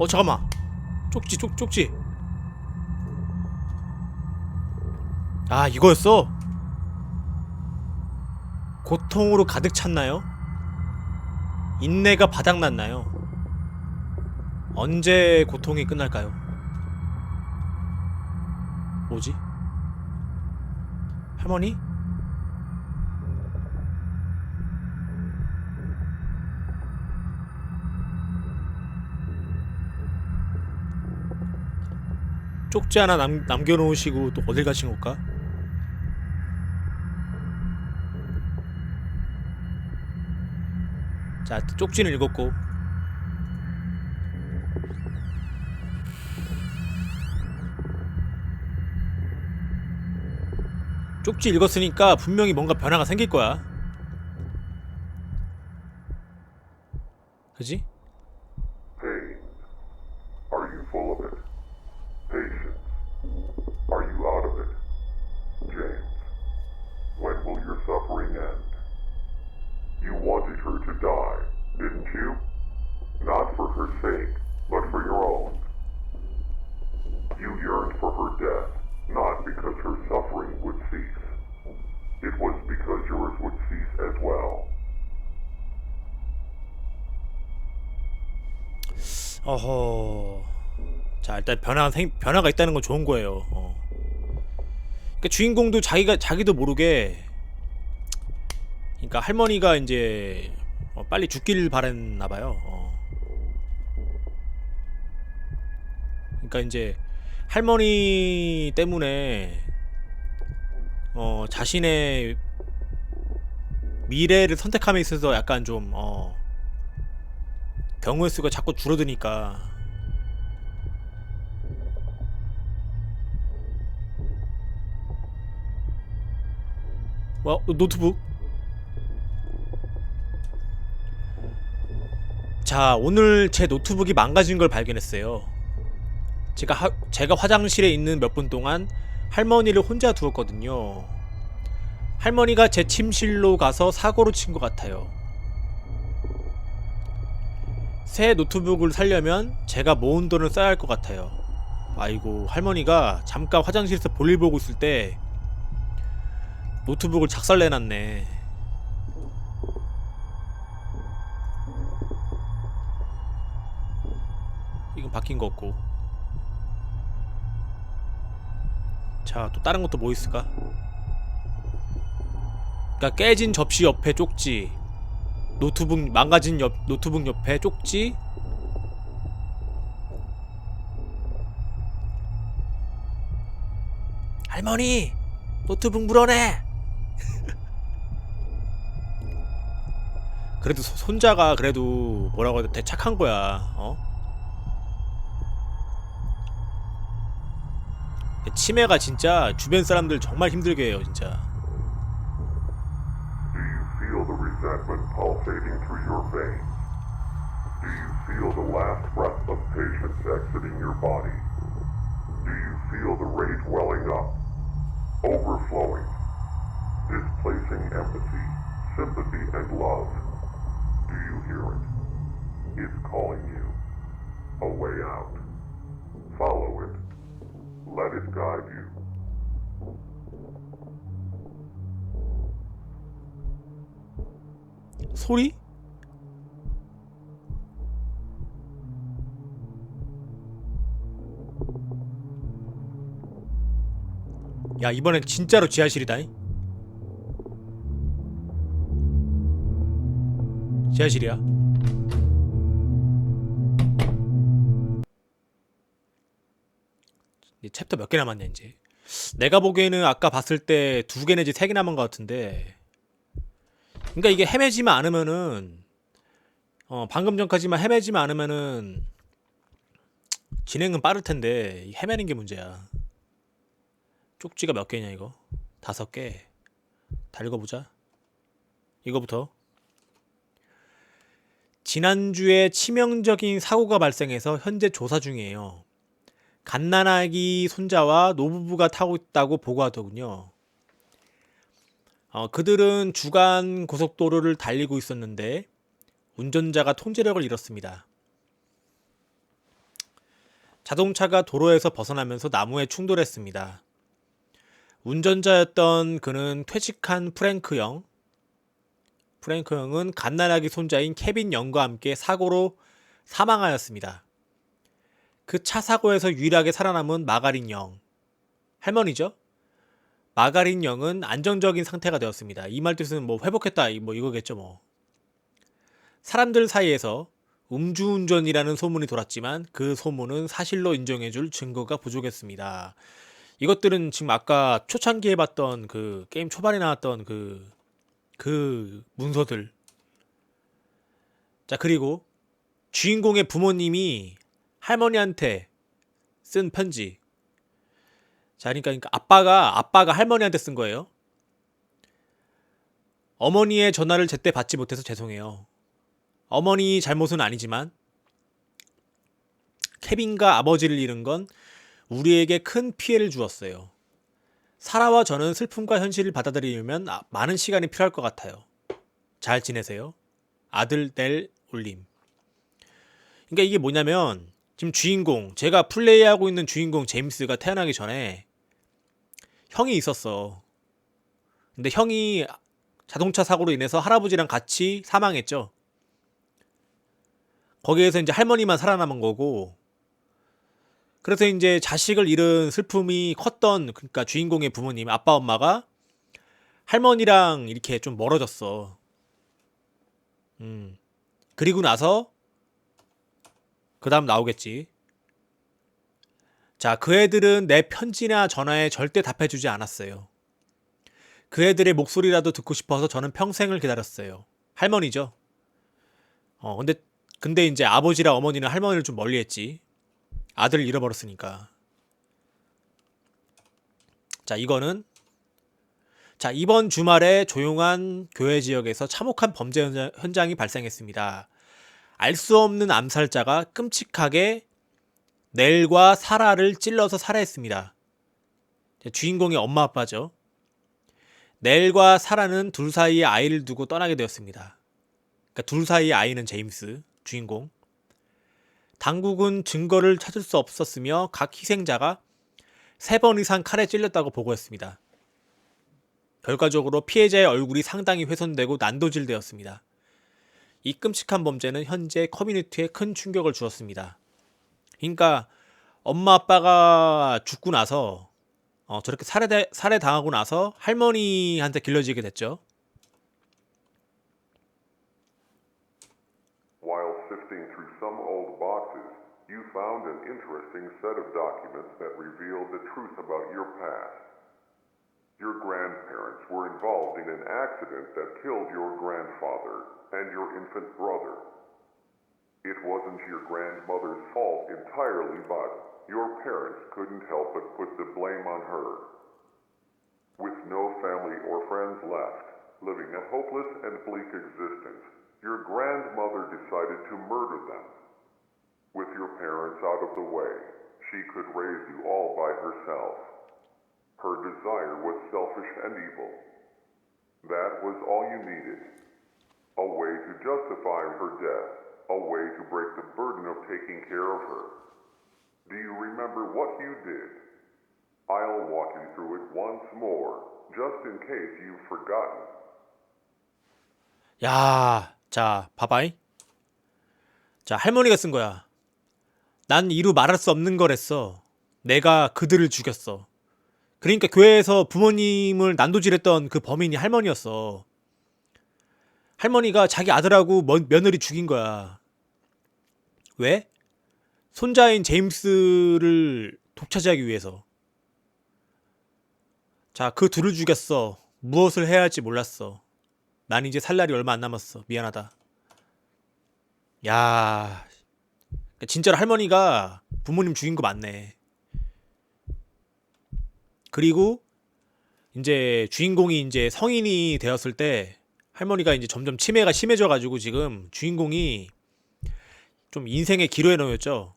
어 잠깐만 쪽지 쪽 쪽지 아 이거였어 고통으로 가득 찼나요? 인내가 바닥났나요? 언제 고통이 끝날까요? 뭐지? 할머니? 쪽지 하나 남, 남겨놓으시고 또 어딜 가신 걸까? 자, 쪽지는 읽었고 쪽지 읽었으니까 분명히 뭔가 변화가 생길 거야. 그지? 어허. 자 일단 변화 생 변화가 있다는 건 좋은 거예요. 어. 그러니까 주인공도 자기가 자기도 모르게, 그러니까 할머니가 이제 어, 빨리 죽길 바랬나 봐요. 어. 그러니까 이제 할머니 때문에 어 자신의 미래를 선택함에 있어서 약간 좀 어. 경우의 수가 자꾸 줄어드니까. 와 노트북? 자 오늘 제 노트북이 망가진 걸 발견했어요. 제가 하, 제가 화장실에 있는 몇 분 동안 할머니를 혼자 두었거든요. 할머니가 제 침실로 가서 사고로 친 것 같아요 새 노트북을 살려면 제가 모은 돈을 써야 할 것 같아요. 아이고 할머니가 잠깐 화장실에서 볼일 보고 있을 때 노트북을 작살내놨네. 이건 바뀐 거 없고. 자, 또 다른 것도 뭐 있을까? 그러니까 깨진 접시 옆에 쪽지, 노트북 망가진 옆 노트북 옆에 쪽지? 할머니 노트북 물어내. 그래도 소- 손자가 그래도 뭐라고 해야 돼? 되게 착한 거야 어? 치매가 진짜 주변 사람들 정말 힘들게 해요 진짜 feel the last breath of patience exiting your body? Do you feel the rage welling up, overflowing, displacing empathy, sympathy, and love? Do you hear it? It's calling you. A way out. Follow it. Let it guide you. 소리? 야 이번엔 진짜로 지하실이다 지하실이야? 챕터 몇 개 남았냐 이제? 내가 보기에는 아까 봤을 때 두 개 내지 세 개 남은 것 같은데. 그러니까 이게 헤매지만 않으면은 어 방금 전까지만 헤매지만 않으면은 진행은 빠를 텐데 이 헤매는 게 문제야. 쪽지가 몇 개냐 이거? 다섯 개. 다 읽어보자. 이거부터. 지난주에 치명적인 사고가 발생해서 현재 조사 중이에요. 갓난아기 손자와 노부부가 타고 있다고 보고하더군요. 어, 그들은 주간 고속도로를 달리고 있었는데 운전자가 통제력을 잃었습니다. 자동차가 도로에서 벗어나면서 나무에 충돌했습니다. 운전자였던 그는 퇴직한 프랭크 형. 프랭크 형은 갓난아기 손자인 케빈 영과 함께 사고로 사망하였습니다. 그 차 사고에서 유일하게 살아남은 마가린 영. 할머니죠? 마가린 영은 안정적인 상태가 되었습니다. 이 말 뜻은 뭐 회복했다 이- 뭐 이거겠죠 뭐. 사람들 사이에서 음주운전이라는 소문이 돌았지만 그 소문은 사실로 인정해줄 증거가 부족했습니다. 이것들은 지금 아까 초창기에 봤던 그 게임 초반에 나왔던 그, 그 문서들. 자, 그리고 주인공의 부모님이 할머니한테 쓴 편지. 자, 그러니까, 그러니까 아빠가, 아빠가 할머니한테 쓴 거예요. 어머니의 전화를 제때 받지 못해서 죄송해요. 어머니 잘못은 아니지만 케빈과 아버지를 잃은 건 우리에게 큰 피해를 주었어요. 사라와 저는 슬픔과 현실을 받아들이려면 아- 많은 시간이 필요할 것 같아요. 잘 지내세요. 아들 넬 올림. 그러니까 이게 뭐냐면 지금 주인공 제가 플레이하고 있는 주인공 제임스가 태어나기 전에 형이 있었어. 근데 형이 자동차 사고로 인해서 할아버지랑 같이 사망했죠. 거기에서 이제 할머니만 살아남은 거고 그래서 이제 자식을 잃은 슬픔이 컸던 그러니까 주인공의 부모님 아빠 엄마가 할머니랑 이렇게 좀 멀어졌어. 음. 그리고 나서 그다음 나오겠지. 자, 그 애들은 내 편지나 전화에 절대 답해주지 않았어요. 그 애들의 목소리라도 듣고 싶어서 저는 평생을 기다렸어요. 할머니죠. 어, 근데 근데 이제 아버지랑 어머니는 할머니를 좀 멀리 했지. 아들을 잃어버렸으니까. 자, 이거는 자, 이번 주말에 조용한 교회 지역에서 참혹한 범죄 현장- 현장이 발생했습니다. 알 수 없는 암살자가 끔찍하게 넬과 사라를 찔러서 살해했습니다. 자, 주인공의 엄마 아빠죠. 넬과 사라는 둘 사이에 아이를 두고 떠나게 되었습니다. 그러니까 둘 사이의 아이는 제임스 주인공. 당국은 증거를 찾을 수 없었으며 각 희생자가 세번 이상 칼에 찔렸다고 보고했습니다. 결과적으로 피해자의 얼굴이 상당히 훼손되고 난도질되었습니다. 이 끔찍한 범죄는 현재 커뮤니티에 큰 충격을 주었습니다. 그러니까 엄마 아빠가 죽고 나서 어, 저렇게 살해 살해 당하고 나서 할머니한테 길러지게 됐죠. Set of documents that revealed the truth about your past. Your grandparents were involved in an accident that killed your grandfather and your infant brother. It wasn't your grandmother's fault entirely, but your parents couldn't help but put the blame on her. With no family or friends left, living a hopeless and bleak existence, your grandmother decided to murder them. With your parents out of the way, she could raise you all by herself. Her desire was selfish and evil. That was all you needed. A way to justify her death, a way to break the burden of taking care of her. Do you remember what you did? I'll walk you through it once more, just in case you've forgotten. 야, 자, 봐봐이. 자, 할머니가 쓴 거야. 난 이루 말할 수 없는 거랬어. 내가 그들을 죽였어. 그러니까 교회에서 부모님을 난도질했던 그 범인이 할머니였어. 할머니가 자기 아들하고 머- 며느리 죽인 거야. 왜? 손자인 제임스를 독차지하기 위해서. 자, 그 둘을 죽였어. 무엇을 해야 할지 몰랐어. 난 이제 살 날이 얼마 안 남았어. 미안하다. 야, 진짜로 할머니가 부모님 죽인 거 맞네. 그리고 이제 주인공이 이제 성인이 되었을 때 할머니가 이제 점점 치매가 심해져가지고 지금 주인공이 좀 인생의 기로에 놓였죠.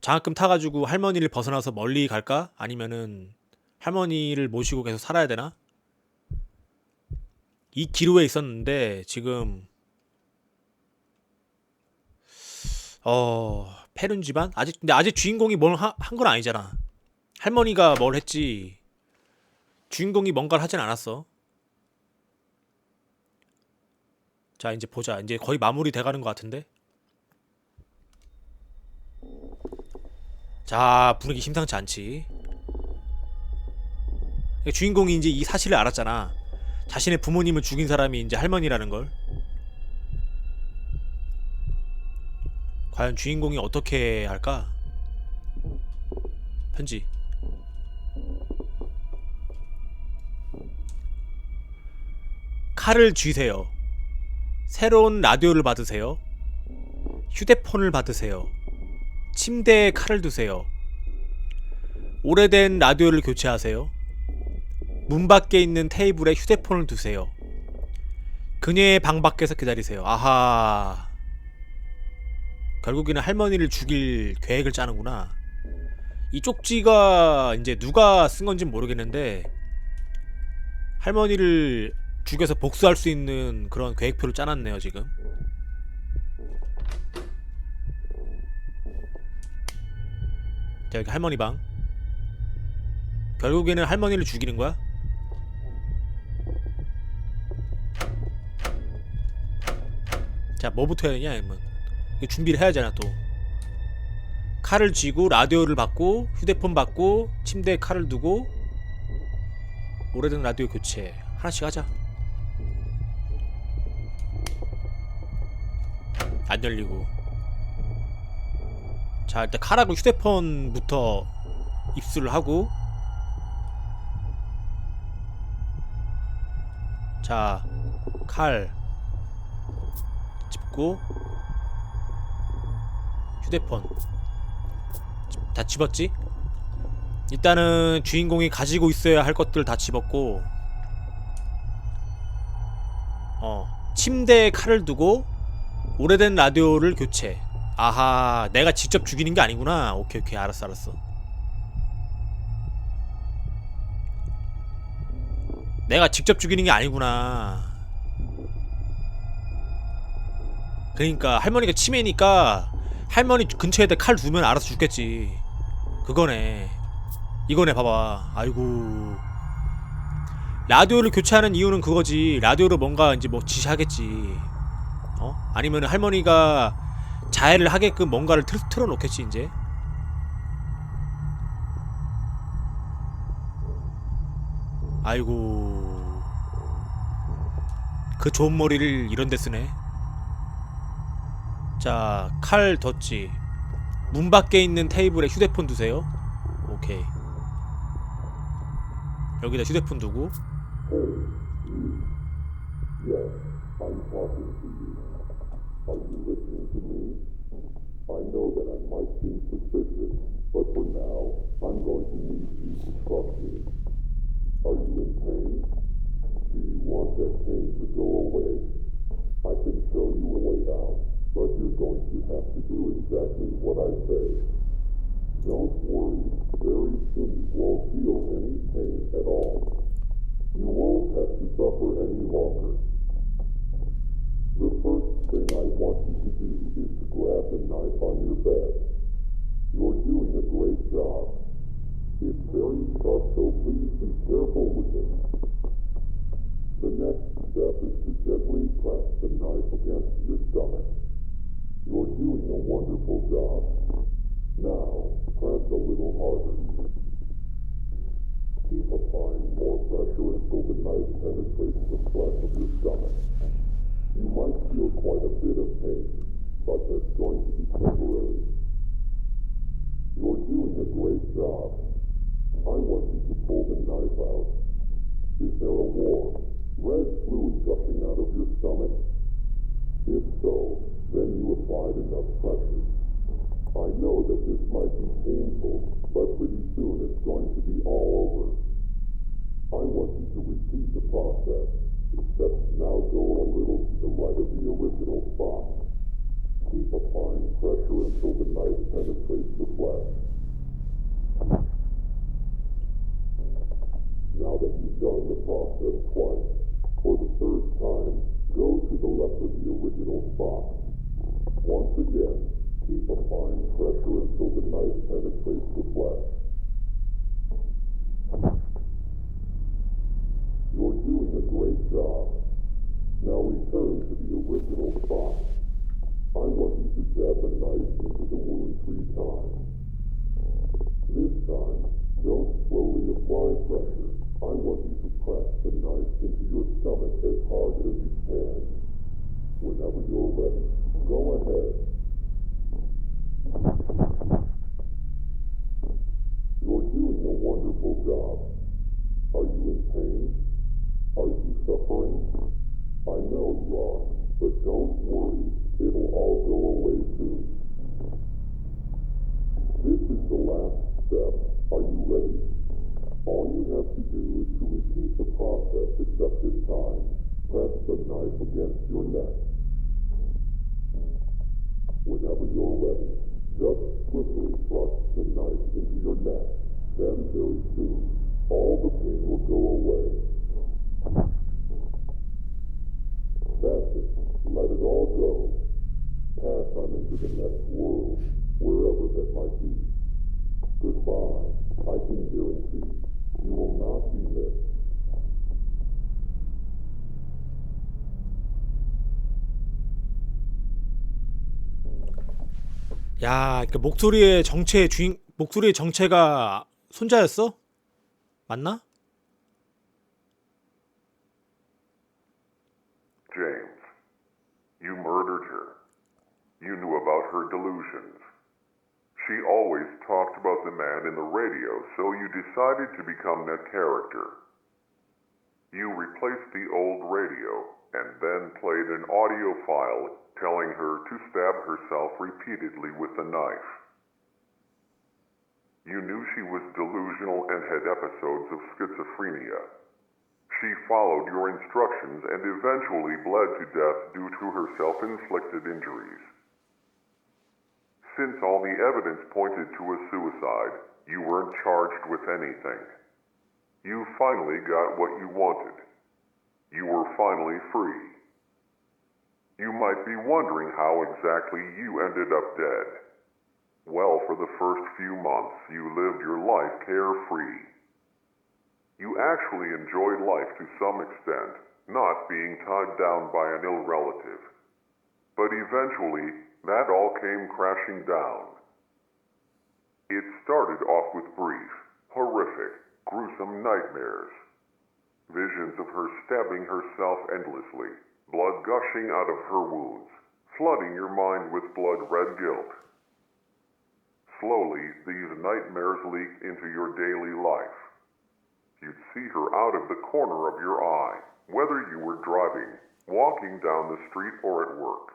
장학금 타가지고 할머니를 벗어나서 멀리 갈까? 아니면은 할머니를 모시고 계속 살아야 되나? 이 기로에 있었는데 지금 어 해륜 집안 아직 근데 아직 주인공이 뭘 한 건 아니잖아. 할머니가 뭘 했지. 주인공이 뭔가를 하진 않았어. 자 이제 보자. 이제 거의 마무리 돼가는 것 같은데. 자 분위기 심상치 않지. 주인공이 이제 이 사실을 알았잖아. 자신의 부모님을 죽인 사람이 이제 할머니라는 걸. 과연 주인공이 어떻게 할까? 편지. 칼을 쥐세요. 새로운 라디오를 받으세요. 휴대폰을 받으세요. 침대에 칼을 두세요. 오래된 라디오를 교체하세요. 문 밖에 있는 테이블에 휴대폰을 두세요. 그녀의 방 밖에서 기다리세요. 아하. 결국에는 할머니를 죽일 계획을 짜는구나. 이 쪽지가 이제 누가 쓴 건지 모르겠는데 할머니를 죽여서 복수할 수 있는 그런 계획표를 짜놨네요 지금. 자 여기 할머니 방. 결국에는 할머니를 죽이는 거야? 자 뭐부터 해야 되냐 이거 준비를 해야 하잖아 또. 칼을 쥐고 라디오를 받고 휴대폰 받고 침대에 칼을 두고 오래된 라디오 교체. 하나씩 하자. 안 열리고. 자 일단 칼하고 휴대폰부터 입수를 하고. 자칼. 집고 휴대폰. 다 집었지? 일단은 주인공이 가지고 있어야 할 것들 다 집었고 어 침대에 칼을 두고 오래된 라디오를 교체. 아하 내가 직접 죽이는 게 아니구나. 오케이 오케이 알았어 알았어. 내가 직접 죽이는 게 아니구나. 그러니까 할머니가 치매니까 할머니 근처에다 칼 두면 알아서 죽겠지. 그거네. 이거네 봐봐. 아이고. 라디오를 교체하는 이유는 그거지. 라디오로 뭔가 이제 뭐 지시하겠지. 어? 아니면 할머니가 자해를 하게끔 뭔가를 틀, 틀어놓겠지 이제. 아이고. 그 좋은 머리를 이런 데 쓰네. 자, 칼 뒀지. 문 밖에 있는 테이블에 휴대폰 두세요. 오케이. 여기다 휴대폰 두고. But you're going to have to do exactly what I say. Don't worry, very soon you won't feel any pain at all. You won't have to suffer any longer. The first thing I want you to do is to grab the knife on your bed. You're doing a great job. It's very sharp, so please be careful with it. The next step is to gently press the knife against your stomach. You're doing a wonderful job. Now, press a little harder. Keep applying more pressure until the knife penetrates the flesh of your stomach. You might feel quite a bit of pain, but that's going to be temporary. You're doing a great job. I want you to pull the knife out. Is there a warm, red fluid gushing out of your stomach? If so, then you applied enough pressure. I know that this might be painful, but pretty soon it's going to be all over. I want you to repeat the process, except now go a little to the right of the original spot. Keep applying pressure until the knife penetrates the flesh. Now that you've done the process twice, for the third time, go to the left of the original spot. Once again, keep applying pressure until the knife penetrates the flesh. You're doing a great job. Now return to the original spot. I want you to jab the knife into the wound three times. This time, don't slowly apply pressure. I want you to press the knife into your stomach as hard as you can. Whenever you're ready, go ahead. You're doing a wonderful job. Are you in pain? Are you suffering? I know you are, but don't worry. It'll all go away soon. This is the last step. Is to repeat the process except this time. Press the knife against your neck. Whenever you're ready, just quickly thrust the knife into your neck. Then very soon, all the pain will go away. That's it. Let it all go. Pass on into the next world, wherever that might be. 야, 그 목소리의 정체 주인 목소리의 정체가 손자였어? 맞나? James, you murdered her. You knew about her delusions. She always talked about the man in the radio, so you decided to become that character. You replaced the old radio and then played an audio file telling her to stab herself repeatedly with a knife. You knew she was delusional and had episodes of schizophrenia. She followed your instructions and eventually bled to death due to her self-inflicted injuries. Since all the evidence pointed to a suicide, you weren't charged with anything. You finally got what you wanted. You were finally free. You might be wondering how exactly you ended up dead. Well, for the first few months, you lived your life carefree. You actually enjoyed life to some extent, not being tied down by an ill relative. But eventually, that all came crashing down. It started off with brief, horrific, gruesome nightmares. Visions of her stabbing herself endlessly, blood gushing out of her wounds, flooding your mind with blood red guilt. Slowly, these nightmares leaked into your daily life. You'd see her out of the corner of your eye, whether you were driving, walking down the street, or at work.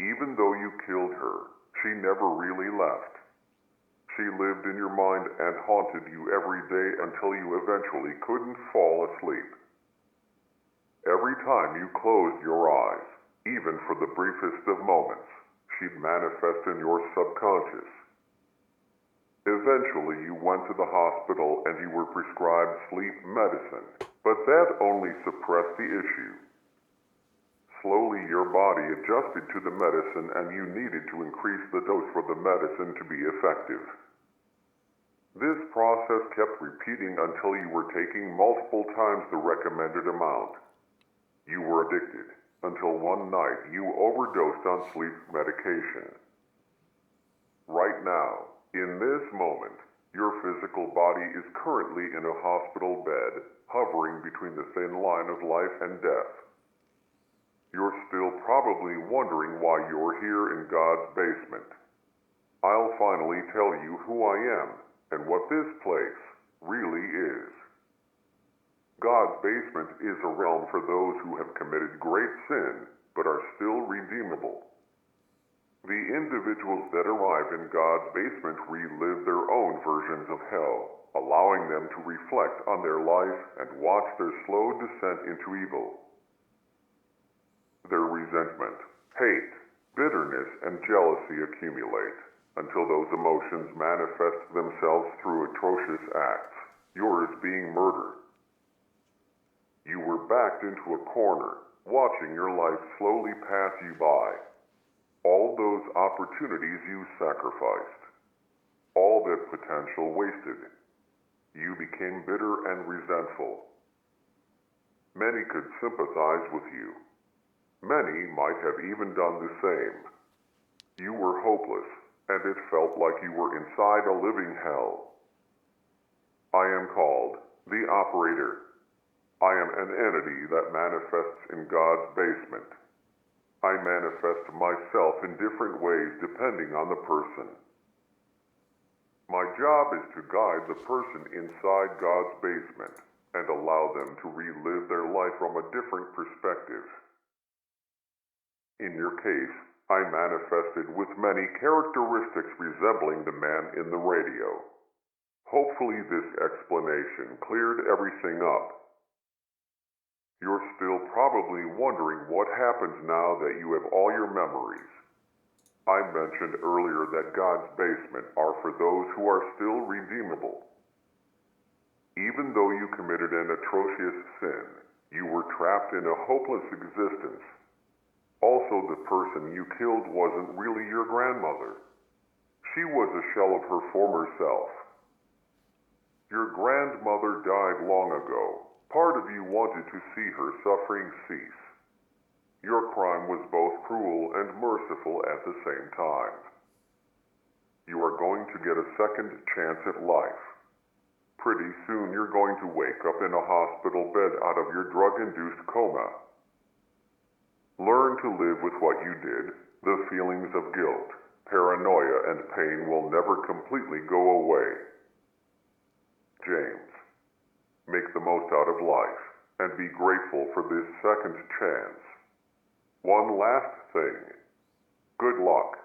Even though you killed her, she never really left. She lived in your mind and haunted you every day until you eventually couldn't fall asleep. Every time you closed your eyes, even for the briefest of moments, she'd manifest in your subconscious. Eventually, you went to the hospital and you were prescribed sleep medicine, but that only suppressed the issue. Slowly, your body adjusted to the medicine and you needed to increase the dose for the medicine to be effective. This process kept repeating until you were taking multiple times the recommended amount. You were addicted until one night you overdosed on sleep medication. Right now, in this moment, your physical body is currently in a hospital bed, hovering between the thin line of life and death. You're still probably wondering why you're here in God's basement. I'll finally tell you who I am and what this place really is. God's basement is a realm for those who have committed great sin but are still redeemable. The individuals that arrive in God's basement relive their own versions of hell, allowing them to reflect on their life and watch their slow descent into evil. Their resentment, hate, bitterness, and jealousy accumulate until those emotions manifest themselves through atrocious acts, yours being murder. You were backed into a corner, watching your life slowly pass you by. All those opportunities you sacrificed, all that potential wasted. You became bitter and resentful. Many could sympathize with you. Many might have even done the same. You were hopeless, and it felt like you were inside a living hell. I am called the Operator. I am an entity that manifests in God's basement. I manifest myself in different ways depending on the person. My job is to guide the person inside God's basement and allow them to relive their life from a different perspective. In your case, I manifested with many characteristics resembling the man in the radio. Hopefully, this explanation cleared everything up. You're still probably wondering what happens now that you have all your memories. I mentioned earlier that God's basement are for those who are still redeemable. Even though you committed an atrocious sin, you were trapped in a hopeless existence. Also, the person you killed wasn't really your grandmother. She was a shell of her former self. Your grandmother died long ago. Part of you wanted to see her suffering cease. Your crime was both cruel and merciful at the same time. You are going to get a second chance at life. Pretty soon you're going to wake up in a hospital bed out of your drug-induced coma. Learn to live with what you did. The feelings of guilt, paranoia, and pain will never completely go away. James, make the most out of life and be grateful for this second chance. One last thing. Good luck.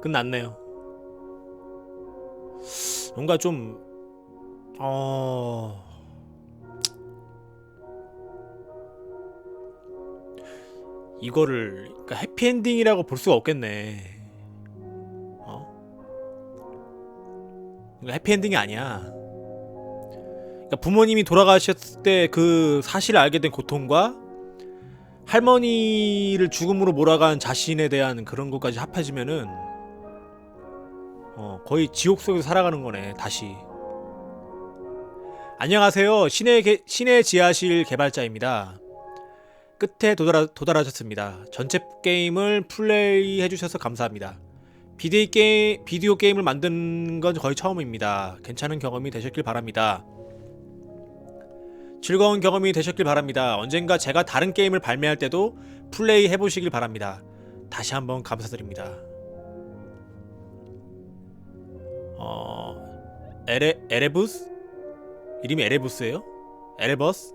끝났네요. 뭔가 좀 어. 이거를 그러니까 해피엔딩이라고 볼 수가 없겠네. 어? 해피엔딩이 아니야. 그러니까 부모님이 돌아가셨을 때 그 사실을 알게 된 고통과 할머니를 죽음으로 몰아간 자신에 대한 그런 것까지 합해지면은 어, 거의 지옥 속에서 살아가는 거네 다시. 안녕하세요. 신의, 개, 신의 지하실 개발자입니다. 끝에 도달하, 도달하셨습니다. 전체 게임을 플레이 해주셔서 감사합니다. 비디오, 게임, 비디오 게임을 만든 건 거의 처음입니다. 괜찮은 경험이 되셨길 바랍니다. 즐거운 경험이 되셨길 바랍니다. 언젠가 제가 다른 게임을 발매할 때도 플레이 해보시길 바랍니다. 다시 한번 감사드립니다 어 에레 에레부스 이름이 에레부스예요? 에레버스